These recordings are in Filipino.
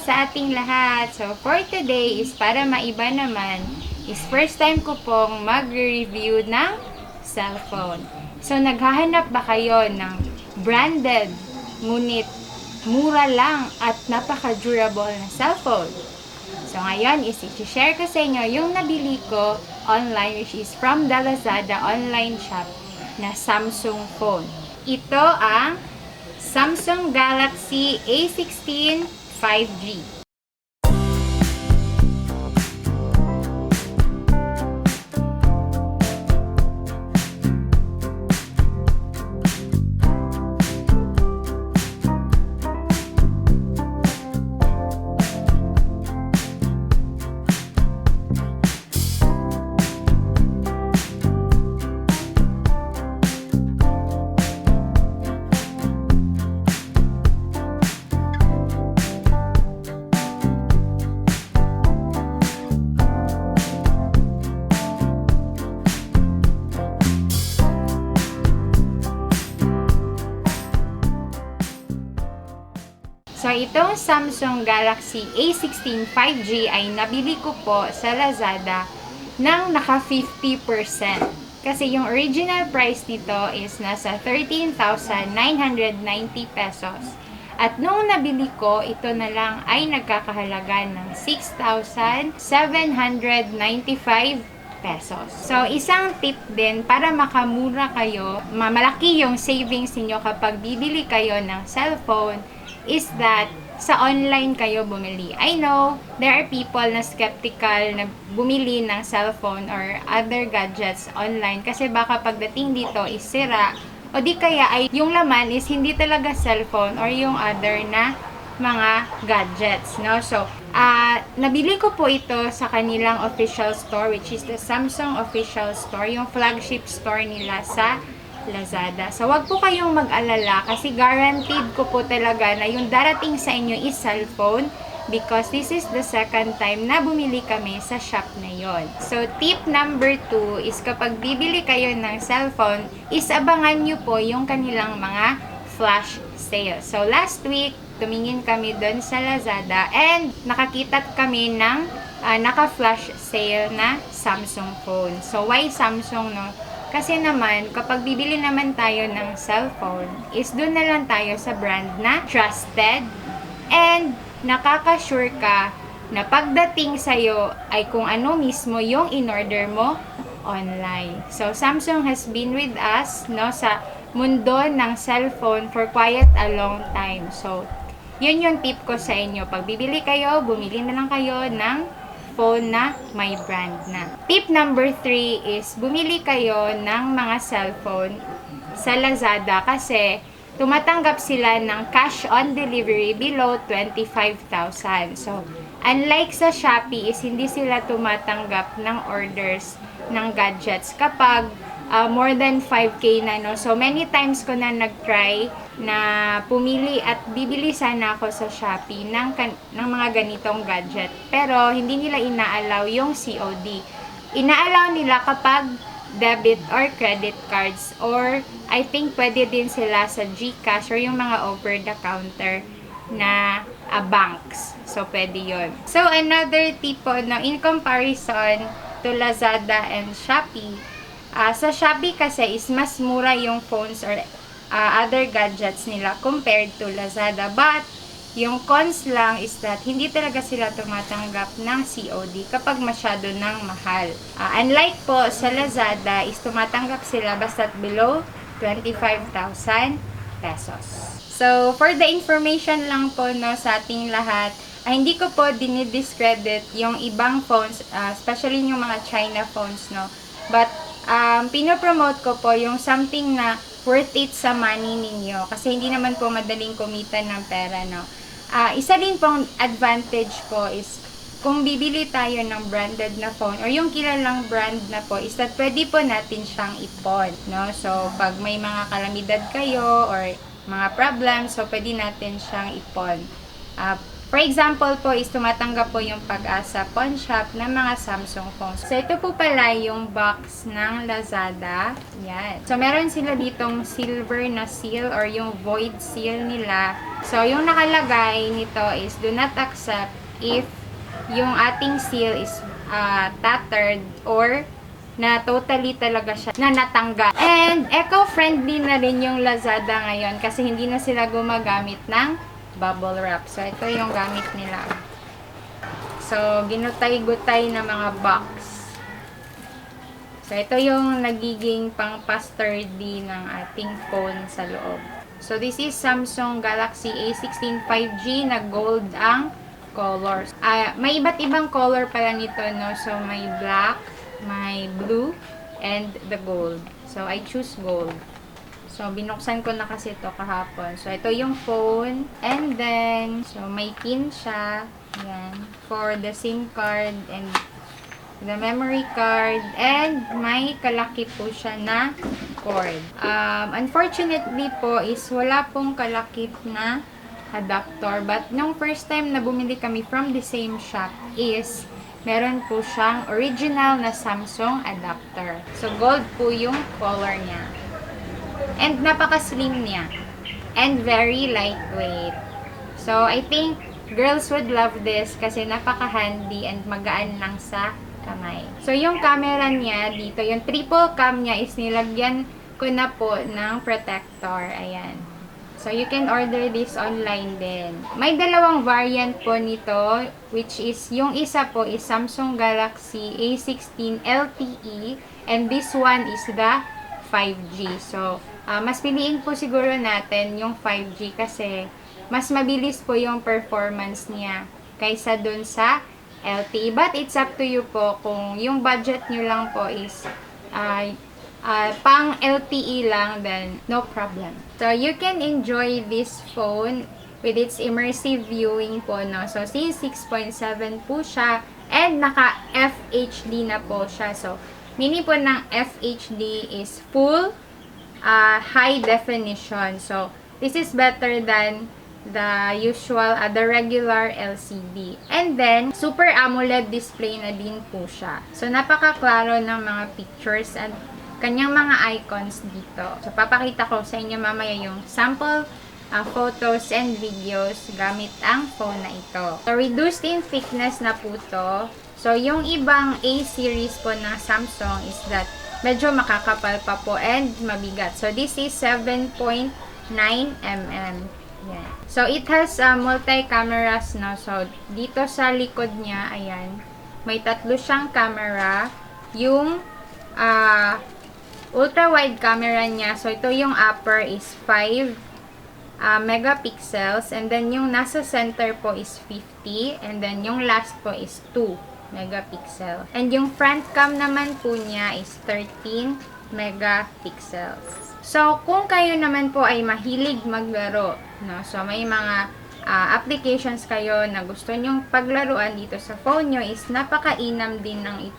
sa ating lahat. So, for today is para maiba naman, is first time ko pong mag-review ng cellphone. So, naghahanap ba kayo ng branded, ngunit mura lang at napaka-durable na cellphone? So, ngayon is i-share ko sa inyo yung nabili ko online which is from the Lazada online shop na Samsung phone. Ito ang Samsung Galaxy A16 5G. Itong Samsung Galaxy A16 5G ay nabili ko po sa Lazada ng naka 50%. Kasi yung original price nito is nasa 13,990 pesos. At nung nabili ko, ito na lang ay nagkakahalaga ng 6,795 pesos. So, isang tip din para makamura kayo, mamalaki yung savings niyo kapag bibili kayo ng cellphone is that sa online kayo bumili. I know, there are people na skeptical na bumili ng cellphone or other gadgets online kasi baka pagdating dito is sira o di kaya ay yung laman is hindi talaga cellphone or yung other na mga gadgets, no? So, ah nabili ko po ito sa kanilang official store which is the Samsung official store, yung flagship store nila sa Lazada. So, wag po kayong mag-alala kasi guaranteed ko po talaga na yung darating sa inyo is cellphone because this is the second time na bumili kami sa shop na yon. So, tip number two is kapag bibili kayo ng cellphone, is abangan nyo po yung kanilang mga flash sale. So, last week, tumingin kami doon sa Lazada and nakakita kami ng ah, naka-flash sale na Samsung phone. So, why Samsung, no? Kasi naman, kapag bibili naman tayo ng cellphone, is doon na lang tayo sa brand na trusted and nakaka-sure ka na pagdating sa'yo ay kung ano mismo yung in-order mo online. So, Samsung has been with us no, sa mundo ng cellphone for quite a long time. So, yun yung tip ko sa inyo. Pag bibili kayo, bumili na lang kayo ng phone na may brand na. Tip number 3 is bumili kayo ng mga cellphone sa Lazada kasi tumatanggap sila ng cash on delivery below 25,000. So, unlike sa Shopee is hindi sila tumatanggap ng orders ng gadgets kapag uh, more than 5k na no. So many times ko na nag-try na pumili at bibili sana ako sa Shopee ng ng mga ganitong gadget. Pero hindi nila inaalaw yung COD. Inaalaw nila kapag debit or credit cards or I think pwede din sila sa GCash or yung mga over the counter na uh, banks. So, pwede yon. So, another tip po, no, in comparison to Lazada and Shopee, Ah, sa Shopee kasi is mas mura yung phones or ah, other gadgets nila compared to Lazada. But, yung cons lang is that hindi talaga sila tumatanggap ng COD kapag masyado ng mahal. Ah, unlike po sa Lazada is tumatanggap sila basta't below 25,000 pesos. So, for the information lang po no, sa ating lahat, ay hindi ko po dinidiscredit yung ibang phones, ah, especially yung mga China phones, no. But, um, pinopromote ko po yung something na worth it sa money ninyo. Kasi hindi naman po madaling kumita ng pera, no. Ah, isa din pong advantage po is kung bibili tayo ng branded na phone or yung kilalang brand na po is that pwede po natin siyang ipon, no? So, pag may mga kalamidad kayo or mga problems, so pwede natin siyang ipon. Ah, For example po is tumatanggap po yung pag-asa pawn shop ng mga Samsung phones. So ito po pala yung box ng Lazada. Yan. So meron sila ditong silver na seal or yung void seal nila. So yung nakalagay nito is do not accept if yung ating seal is uh, tattered or na totally talaga siya na natanggal. And eco-friendly na rin yung Lazada ngayon kasi hindi na sila gumagamit ng bubble wrap. So, ito yung gamit nila. So, ginutay-gutay na mga box. So, ito yung nagiging pang-pasturdy ng ating phone sa loob. So, this is Samsung Galaxy A16 5G na gold ang colors. Ah, may iba't ibang color pala nito, no? So, may black, may blue, and the gold. So, I choose gold. So, binuksan ko na kasi ito kahapon. So, ito yung phone. And then, so, may pin siya. Yan. For the SIM card and the memory card. And may kalaki po siya na cord. Um, unfortunately po is wala pong kalakip na adapter. But nung first time na bumili kami from the same shop is meron po siyang original na Samsung adapter. So, gold po yung color niya. And napaka-slim niya. And very lightweight. So, I think girls would love this kasi napaka-handy and magaan lang sa kamay. So, yung camera niya dito, yung triple cam niya is nilagyan ko na po ng protector. Ayan. So, you can order this online din. May dalawang variant po nito, which is, yung isa po is Samsung Galaxy A16 LTE, and this one is the 5G. So, ah, mas piliin po siguro natin yung 5G kasi mas mabilis po yung performance niya kaysa dun sa LTE. But it's up to you po kung yung budget nyo lang po is ah, ah, pang LTE lang, then no problem. So, you can enjoy this phone with its immersive viewing po, no? So, since 6.7 po siya, and naka-FHD na po siya. So, meaning po ng FHD is full uh, high definition. So, this is better than the usual, uh, the regular LCD. And then, Super AMOLED display na din po siya. So, napakaklaro ng mga pictures and kanyang mga icons dito. So, papakita ko sa inyo mamaya yung sample uh, photos and videos gamit ang phone na ito. So, reduced in thickness na po to. So, yung ibang A-series po ng Samsung is that medyo makakapal pa po and mabigat. So, this is 7.9 mm. Yan. So, it has uh, multi-cameras no. So, dito sa likod niya, ayan, may tatlo siyang camera. Yung uh, ultra-wide camera niya, so ito yung upper is 5 uh, megapixels. And then, yung nasa center po is 50. And then, yung last po is 2 megapixel. And yung front cam naman po niya is 13 megapixels. So, kung kayo naman po ay mahilig maglaro, no? So, may mga uh, applications kayo na gusto nyong paglaruan dito sa phone nyo is napakainam din ng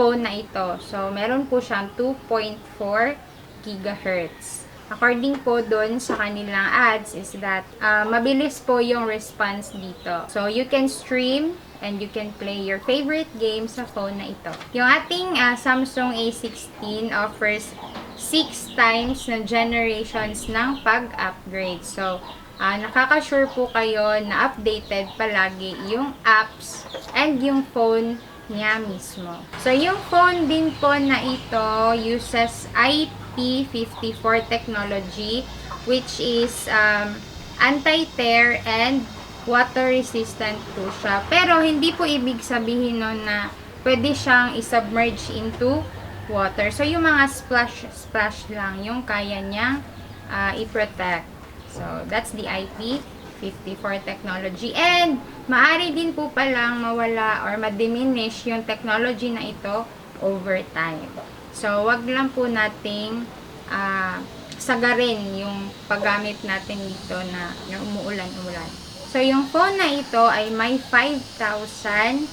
phone na ito. So, meron po siyang 2.4 gigahertz. According po doon sa kanilang ads is that uh, mabilis po yung response dito. So, you can stream and you can play your favorite game sa phone na ito. Yung ating uh, Samsung A16 offers 6 times na generations ng pag-upgrade. So, uh, nakaka-sure po kayo na updated palagi yung apps and yung phone niya mismo. So, yung phone din po na ito uses IP54 technology which is um, anti-tear and water resistant po siya. Pero hindi po ibig sabihin no na pwede siyang isubmerge into water. So yung mga splash splash lang yung kaya niyang uh, i-protect. So that's the IP54 technology. And maari din po palang mawala or ma-diminish yung technology na ito over time. So wag lang po nating uh, sagarin yung paggamit natin dito na, na umuulan-ulan. So, yung phone na ito ay may 5,000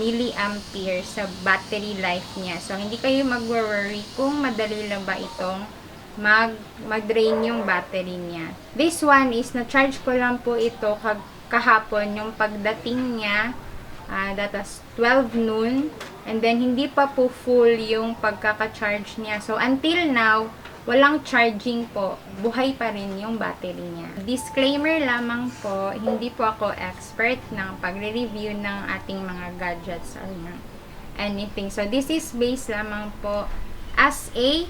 milliampere sa battery life niya. So, hindi kayo mag-worry kung madali lang ba itong mag, mag-drain yung battery niya. This one is, na-charge ko lang po ito kag kahapon yung pagdating niya. Ah, that was 12 noon. And then, hindi pa po full yung pagkaka-charge niya. So, until now, walang charging po. Buhay pa rin yung battery niya. Disclaimer lamang po, hindi po ako expert ng pagre-review ng ating mga gadgets or ng anything. So, this is based lamang po as a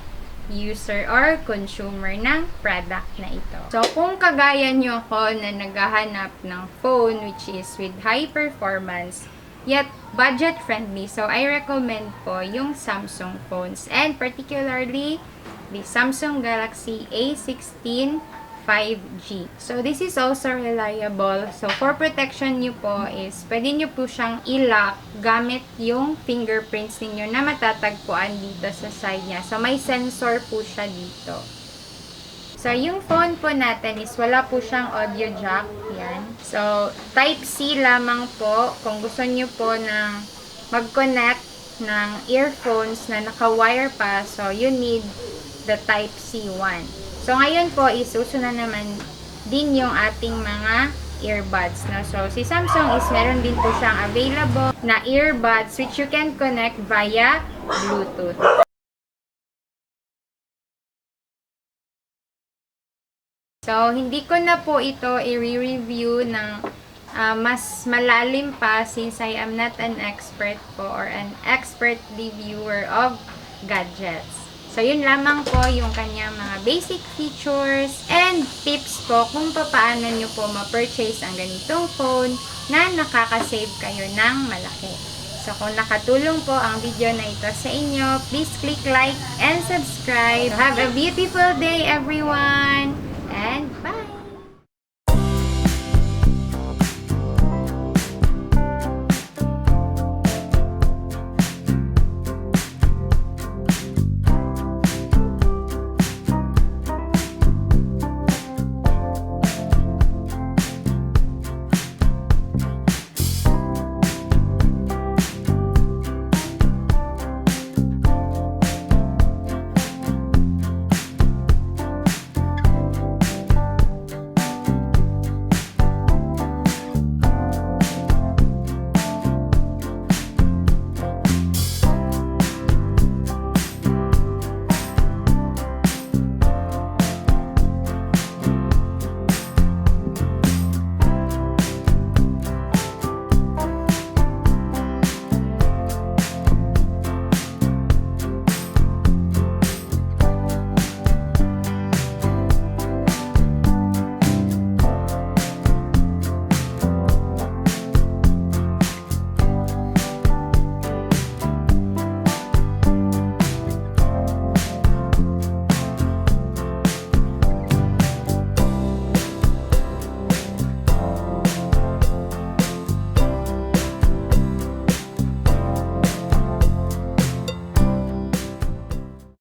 user or consumer ng product na ito. So, kung kagaya nyo ako na naghahanap ng phone which is with high performance, yet budget friendly, so I recommend po yung Samsung phones and particularly the Samsung Galaxy A16 5G. So, this is also reliable. So, for protection nyo po is, pwede nyo po siyang i-lock gamit yung fingerprints ninyo na matatagpuan dito sa side niya. So, may sensor po siya dito. So, yung phone po natin is wala po siyang audio jack. Yan. So, Type-C lamang po. Kung gusto nyo po ng mag-connect ng earphones na naka-wire pa, so you need the Type-C one. So, ngayon po, isuso na naman din yung ating mga earbuds. No? So, si Samsung is meron din po siyang available na earbuds which you can connect via Bluetooth. So, hindi ko na po ito i-review ng ah, mas malalim pa since I am not an expert po or an expert reviewer of gadgets. So, yun lamang po yung kanyang mga basic features and tips po kung paano nyo po ma-purchase ang ganitong phone na nakaka-save kayo ng malaki. So, kung nakatulong po ang video na ito sa inyo, please click like and subscribe. Have a beautiful day, everyone! And bye!